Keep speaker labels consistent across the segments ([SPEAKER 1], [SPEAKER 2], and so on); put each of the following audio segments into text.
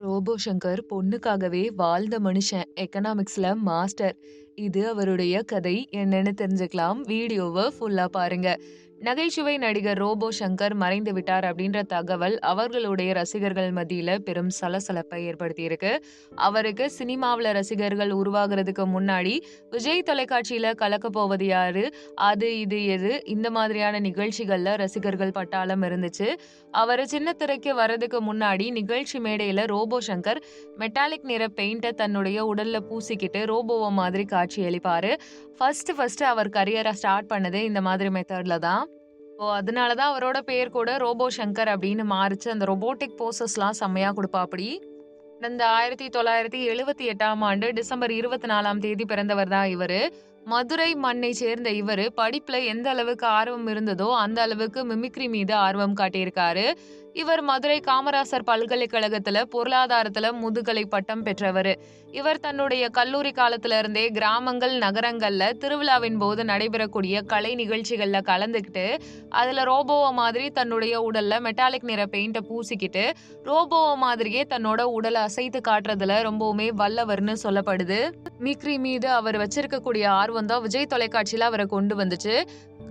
[SPEAKER 1] Robot Shankar பொண்ணுக்காகவே வாழ்ந்த மனுஷன். எக்கனாமிக்ஸ்ல மாஸ்டர். இது அவருடைய கதை. என்னன்னு தெரிஞ்சுக்கலாம். வீடியோவை ஃபுல்லா பாருங்க. நகைச்சுவை நடிகர் ரோபோ சங்கர் மறைந்து விட்டார் அப்படின்ற தகவல் அவர்களுடைய ரசிகர்கள் மத்தியில பெரும் சலசலப்பை ஏற்படுத்தியிருக்கு. அவருக்கு சினிமாவில் ரசிகர்கள் உருவாகுறதுக்கு முன்னாடி, விஜய் தொலைக்காட்சியில கலக்கப் போவது யாரு? அது, இது, எது? இந்த மாதிரியான நிகழ்ச்சிகள்ல ரசிகர்கள் பட்டாளம் இருந்துச்சு. அவர் சின்ன திரைக்கு வர்றதுக்கு முன்னாடி நிகழ்ச்சி மேடையில ரோபோ சங்கர் மெட்டாலிக் நிற பெயிண்டை தன்னுடைய உடல்ல பூசிக்கிட்டு ரோபோவை மாதிரி காட்சியளிப்பாரு. ஃபர்ஸ்ட் ஃபர்ஸ்ட் அவர் கரியரை ஸ்டார்ட் பண்ணதே இந்த மாதிரி மெத்தட்ல தான். ஓ! அதனால தான் அவரோட பேர் கூட ரோபோ சங்கர் அப்படின்னு மாறிச்சு அந்த ரொபோட்டிக் போசஸ்லாம் செம்மையா தொள்ளாயிரத்தி கடந்த 1978ஆம் ஆண்டு டிசம்பர் 24ஆம் தேதி பிறந்தவர் தான் இவரு. மதுரை மண்ணை சேர்ந்த இவரு படிப்புல எந்த அளவுக்கு ஆர்வம் இருந்ததோ, அந்த அளவுக்கு மிமிக்ரி மீது ஆர்வம் காட்டியிருக்காரு. இவர் மதுரை காமராசர் பல்கலைக்கழகத்துல பொருளாதாரத்துல முதுகலை பட்டம் பெற்றவர் இவர் தன்னுடைய கல்லூரி காலத்துல இருந்தே கிராமங்கள், நகரங்கள்ல திருவிழாவின் போது நடைபெறக்கூடிய கலை நிகழ்ச்சிகள்ல கலந்துக்கிட்டு, அதுல ரோபோவை மாதிரி தன்னுடைய உடல்ல மெட்டாலிக் நிற பெயிண்ட பூசிக்கிட்டு, ரோபோவை மாதிரியே தன்னோட உடலை அசைத்து காட்டுறதுல ரொம்பவுமே வல்லவர்னு சொல்லப்படுது. மீக்ரி மீது அவர் வச்சிருக்கக்கூடிய ஆர்வம் தான் விஜய் தொலைக்காட்சியில அவரை கொண்டு வந்துச்சு.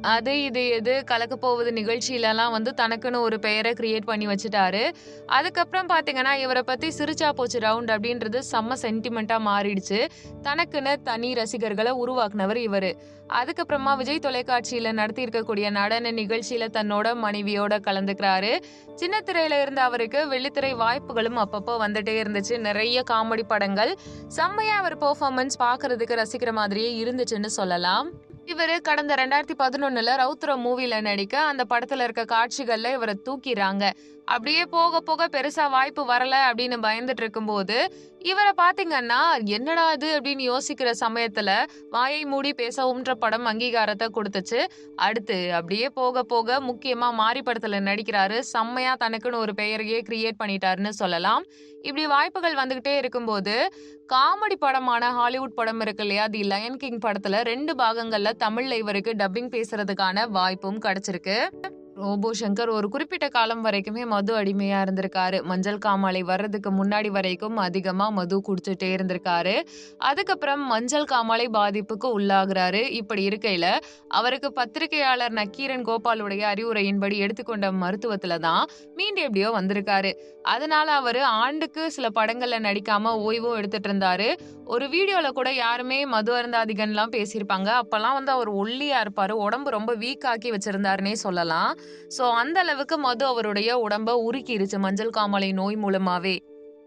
[SPEAKER 1] அது, இது, எது? கலக்க போவது நிகழ்ச்சியிலலாம் வந்து தனக்குன்னு ஒரு பெயரை கிரியேட் பண்ணி வச்சுட்டாரு. அதுக்கப்புறம் பார்த்தீங்கன்னா, இவரை பற்றி சிரிச்சா போச்சு ரவுண்ட் அப்படின்றது செம்ம சென்டிமெண்ட்டாக மாறிடுச்சு. தனக்குன்னு தனி ரசிகர்களை உருவாக்குனவர் இவர் அதுக்கப்புறமா விஜய் தொலைக்காட்சியில் நடத்தியிருக்கக்கூடிய நடன நிகழ்ச்சியில் தன்னோட மனைவியோட கலந்துக்கிறாரு. சின்ன திரையில இருந்த அவருக்கு வெள்ளித்திரை வாய்ப்புகளும் அப்பப்போ வந்துட்டே இருந்துச்சு. நிறைய காமெடி படங்கள். செம்மையா அவர் பெர்ஃபார்மன்ஸ் பார்க்கறதுக்கு ரசிக்கிற மாதிரியே இருந்துச்சுன்னு சொல்லலாம். இவர் கடந்த 2011ல ரவுத்ரம் மூவில நடிக்க, அந்த படத்துல இருக்க காட்சிகள்ல இவரை தூக்கிறாங்க. அப்படியே போக போக பெருசா வாய்ப்பு வரல அப்படின்னு பயந்துட்டு இருக்கும்போது, இவரை பாத்தீங்கன்னா என்னடா இது அப்படின்னு யோசிக்கிற சமயத்துல, வாயை மூடி பேசவும்ன்ற படம் அங்கீகாரத்தை கொடுத்துச்சு அடுத்து அப்படியே போக போக முக்கியமா மாரி படத்துல நடிக்கிறாரு. செம்மையா தனக்குன்னு ஒரு பெயரையே கிரியேட் பண்ணிட்டாருன்னு சொல்லலாம். இப்படி வாய்ப்புகள் வந்துகிட்டே இருக்கும்போது, காமெடி படமான ஹாலிவுட் படம் இருக்கு இல்லையா? தி லயன் கிங் படத்துல ரெண்டு பாகங்கள்ல தமிழ்ல இவருக்கு டப்பிங் பேசுறதுக்கான வாய்ப்பும் கிடைச்சிருக்கு. ரோபோ சங்கர் ஒரு குறிப்பிட்ட காலம் வரைக்குமே மது அடிமையா இருந்திருக்காரு. மஞ்சள் காமாலை வர்றதுக்கு முன்னாடி வரைக்கும் அதிகமா மது குடிச்சுட்டே இருந்திருக்காரு. அதுக்கப்புறம் மஞ்சள் காமாலை பாதிப்புக்கு உள்ளாகிறாரு இப்படி இருக்கையில, அவருக்கு பத்திரிகையாளர் நக்கீரன் கோபாலுடைய அறிவுரையின்படி எடுத்துக்கொண்ட மருத்துவத்துல தான் மீண்டு எப்படியோ வந்திருக்காரு. அதனால அவரு ஆண்டுக்கு சில படங்கள்ல நடிக்காம ஓய்வும் எடுத்துட்டு இருந்தாரு. ஒரு வீடியோல கூட யாருமே மது அருந்தாதிகன்லாம் பேசியிருப்பாங்க. அப்பெல்லாம் வந்து அவர் ஒல்லியா இருப்பாரு. உடம்பு ரொம்ப வீக் ஆக்கி வச்சிருந்தாருன்னே சொல்லலாம். ஸோ அந்த அளவுக்கு மது அவருடைய உடம்ப உருக்கிருச்சு மஞ்சள் காமாலை நோய் மூலமாவே.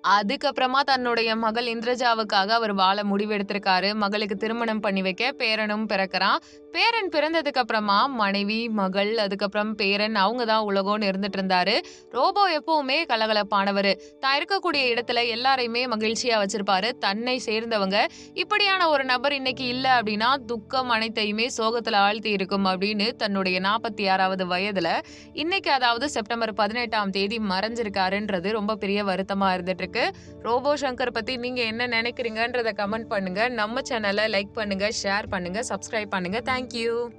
[SPEAKER 1] அதுக்கப்புறமா தன்னுடைய மகள் இந்திரஜாவுக்காக அவர் வாழ முடிவெடுத்திருக்காரு. மகளுக்கு திருமணம் பண்ணி வைக்க பேரனும் பிறக்கிறான் பேரன் பிறந்ததுக்கு அப்புறமா மனைவி, மகள், அதுக்கப்புறம் பேரன் அவங்க தான் உலகம்னு இருந்துட்டு இருந்தாரு. ரோபோ எப்பவுமே கலகலப்பானவர் தான் இருக்கக்கூடிய இடத்துல எல்லாரையுமே மகிழ்ச்சியா வச்சிருப்பாரு. தன்னை சேர்ந்தவங்க, இப்படியான ஒரு நபர் இன்னைக்கு இல்லை அப்படின்னா, துக்கம் அனைத்தையுமே சோகத்துல ஆழ்த்தி இருக்கும் அப்படின்னு தன்னுடைய 46வது வயதுல, இன்னைக்கு அதாவது செப்டம்பர் 18ஆம் தேதி மறைஞ்சிருக்காருன்றது ரொம்ப பெரிய வருத்தமா இருந்துட்டு இருக்கு. ரோபோ சங்கர் பத்தி நீங்க என்ன நினைக்கிறீங்கன்றத கமெண்ட் பண்ணுங்க. நம்ம சேனலை லைக் பண்ணுங்க, ஷேர் பண்ணுங்க, சப்ஸ்கிரைப் பண்ணுங்க. Thank you.